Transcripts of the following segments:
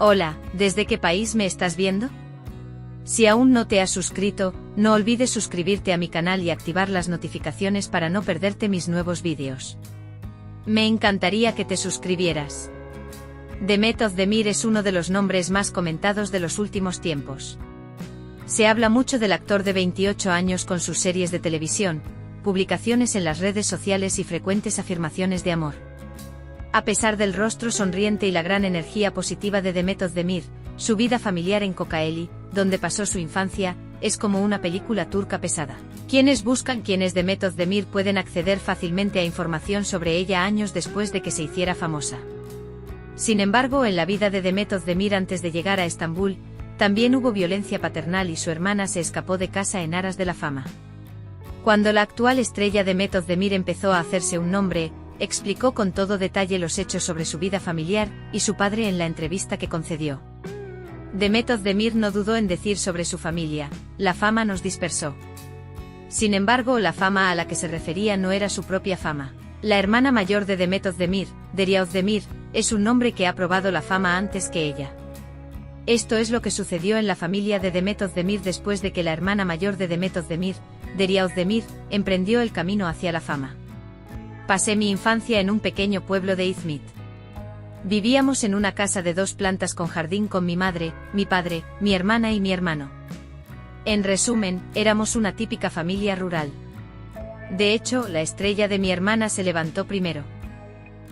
Hola, ¿desde qué país me estás viendo? Si aún no te has suscrito, no olvides suscribirte a mi canal y activar las notificaciones para no perderte mis nuevos vídeos. Me encantaría que te suscribieras. Demet Ozdemir es uno de los nombres más comentados de los últimos tiempos. Se habla mucho del actor de 28 años con sus series de televisión, publicaciones en las redes sociales y frecuentes afirmaciones de amor. A pesar del rostro sonriente y la gran energía positiva de Demet Ozdemir, su vida familiar en Kocaeli, donde pasó su infancia, es como una película turca pesada. Quienes buscan quién es Demet Ozdemir pueden acceder fácilmente a información sobre ella años después de que se hiciera famosa. Sin embargo, en la vida de Demet Ozdemir antes de llegar a Estambul, también hubo violencia paternal y su hermana se escapó de casa en aras de la fama. Cuando la actual estrella Ozdemir empezó a hacerse un nombre, explicó con todo detalle los hechos sobre su vida familiar y su padre en la entrevista que concedió. Demet Ozdemir no dudó en decir sobre su familia, la fama nos dispersó. Sin embargo, la fama a la que se refería no era su propia fama. La hermana mayor de Demet Ozdemir, Deria Ozdemir, es un nombre que ha probado la fama antes que ella. Esto es lo que sucedió en la familia de Demet Ozdemir después de que la hermana mayor de Demet Ozdemir, Deria Ozdemir, emprendió el camino hacia la fama. Pasé mi infancia en un pequeño pueblo de Izmit. Vivíamos en una casa de dos plantas con jardín con mi madre, mi padre, mi hermana y mi hermano. En resumen, éramos una típica familia rural. De hecho, la estrella de mi hermana se levantó primero.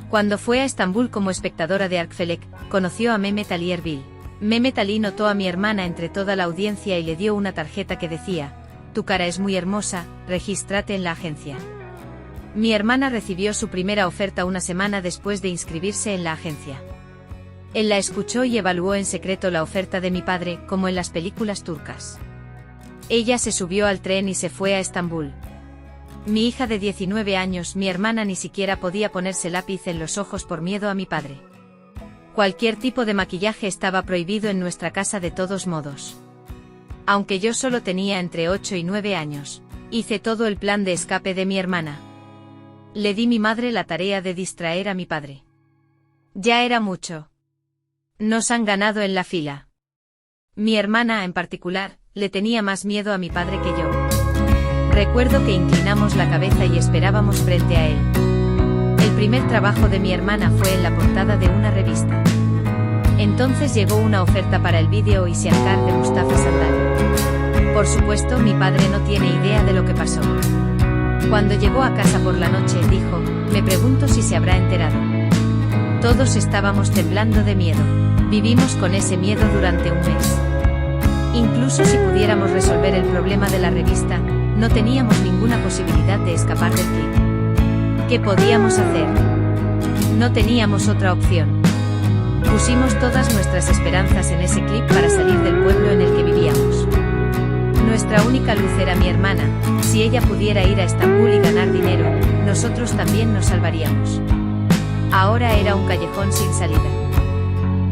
Cuando fue a Estambul como espectadora de Arkfelek, conoció a Mehmet Ali Erbil. Mehmet Ali notó a mi hermana entre toda la audiencia y le dio una tarjeta que decía, Tu cara es muy hermosa, regístrate en la agencia. Mi hermana recibió su primera oferta una semana después de inscribirse en la agencia. Él la escuchó y evaluó en secreto la oferta de mi padre, como en las películas turcas. Ella se subió al tren y se fue a Estambul. Mi hija de 19 años, mi hermana ni siquiera podía ponerse lápiz en los ojos por miedo a mi padre. Cualquier tipo de maquillaje estaba prohibido en nuestra casa de todos modos. Aunque yo solo tenía entre 8 y 9 años, hice todo el plan de escape de mi hermana. Le di mi madre la tarea de distraer a mi padre. Ya era mucho. Nos han ganado en la fila. Mi hermana, en particular, le tenía más miedo a mi padre que yo. Recuerdo que inclinamos la cabeza y esperábamos frente a él. El primer trabajo de mi hermana fue en la portada de una revista. Entonces llegó una oferta para el vídeo y se de Mustafa Sandal. Por supuesto, mi padre no tiene idea de lo que pasó. Cuando llegó a casa por la noche, dijo, me pregunto si se habrá enterado. Todos estábamos temblando de miedo. Vivimos con ese miedo durante un mes. Incluso si pudiéramos resolver el problema de la revista, no teníamos ninguna posibilidad de escapar del clip. ¿Qué podíamos hacer? No teníamos otra opción. Pusimos todas nuestras esperanzas en ese clip para salir del pueblo en el que vivíamos. Nuestra única luz era mi hermana, si ella pudiera ir a Estambul y ganar dinero, nosotros también nos salvaríamos. Ahora era un callejón sin salida.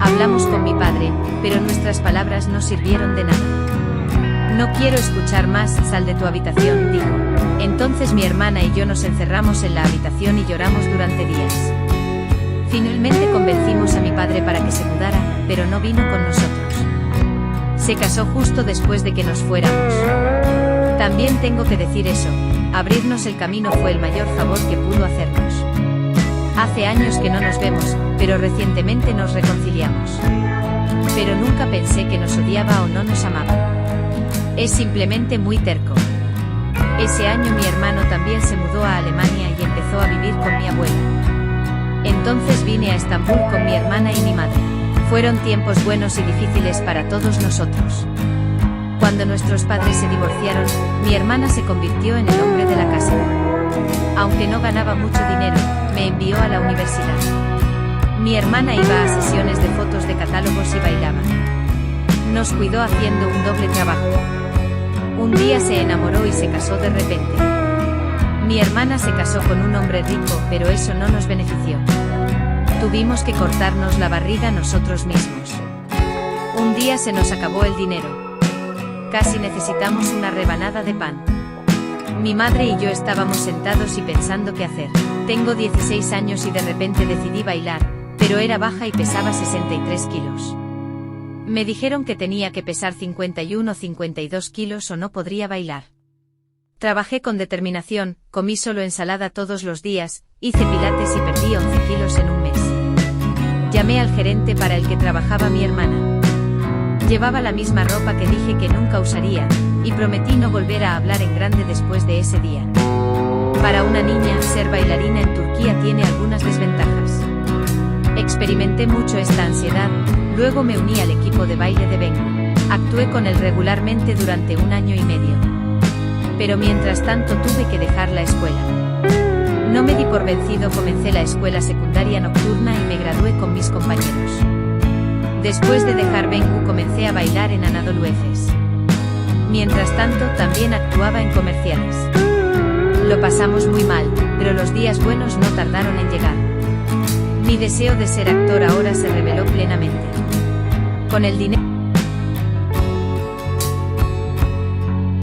Hablamos con mi padre, pero nuestras palabras no sirvieron de nada. No quiero escuchar más, sal de tu habitación, dijo. Entonces mi hermana y yo nos encerramos en la habitación y lloramos durante días. Finalmente convencimos a mi padre para que se mudara, pero no vino con nosotros. Se casó justo después de que nos fuéramos. También tengo que decir eso, abrirnos el camino fue el mayor favor que pudo hacernos. Hace años que no nos vemos, pero recientemente nos reconciliamos. Pero nunca pensé que nos odiaba o no nos amaba. Es simplemente muy terco. Ese año mi hermano también se mudó a Alemania y empezó a vivir con mi abuela. Entonces vine a Estambul con mi hermana y mi madre. Fueron tiempos buenos y difíciles para todos nosotros. Cuando nuestros padres se divorciaron, mi hermana se convirtió en el hombre de la casa. Aunque no ganaba mucho dinero, me envió a la universidad. Mi hermana iba a sesiones de fotos de catálogos y bailaba. Nos cuidó haciendo un doble trabajo. Un día se enamoró y se casó de repente. Mi hermana se casó con un hombre rico, pero eso no nos benefició. Tuvimos que cortarnos la barriga nosotros mismos. Un día se nos acabó el dinero. Casi necesitamos una rebanada de pan. Mi madre y yo estábamos sentados y pensando qué hacer. Tengo 16 años y de repente decidí bailar, pero era baja y pesaba 63 kilos. Me dijeron que tenía que pesar 51 o 52 kilos o no podría bailar. Trabajé con determinación, comí solo ensalada todos los días, hice pilates y perdí 11 kilos en un mes. Llamé al gerente para el que trabajaba mi hermana. Llevaba la misma ropa que dije que nunca usaría, y prometí no volver a hablar en grande después de ese día. Para una niña, ser bailarina en Turquía tiene algunas desventajas. Experimenté mucho esta ansiedad, luego me uní al equipo de baile de Bengu. Actué con él regularmente durante un año y medio. Pero mientras tanto tuve que dejar la escuela. No me di por vencido, comencé la escuela secundaria nocturna y me gradué con mis compañeros. Después de dejar Bengu comencé a bailar en Anadolu Efes. Mientras tanto también actuaba en comerciales. Lo pasamos muy mal, pero los días buenos no tardaron en llegar. Mi deseo de ser actor ahora se reveló plenamente. Con el dinero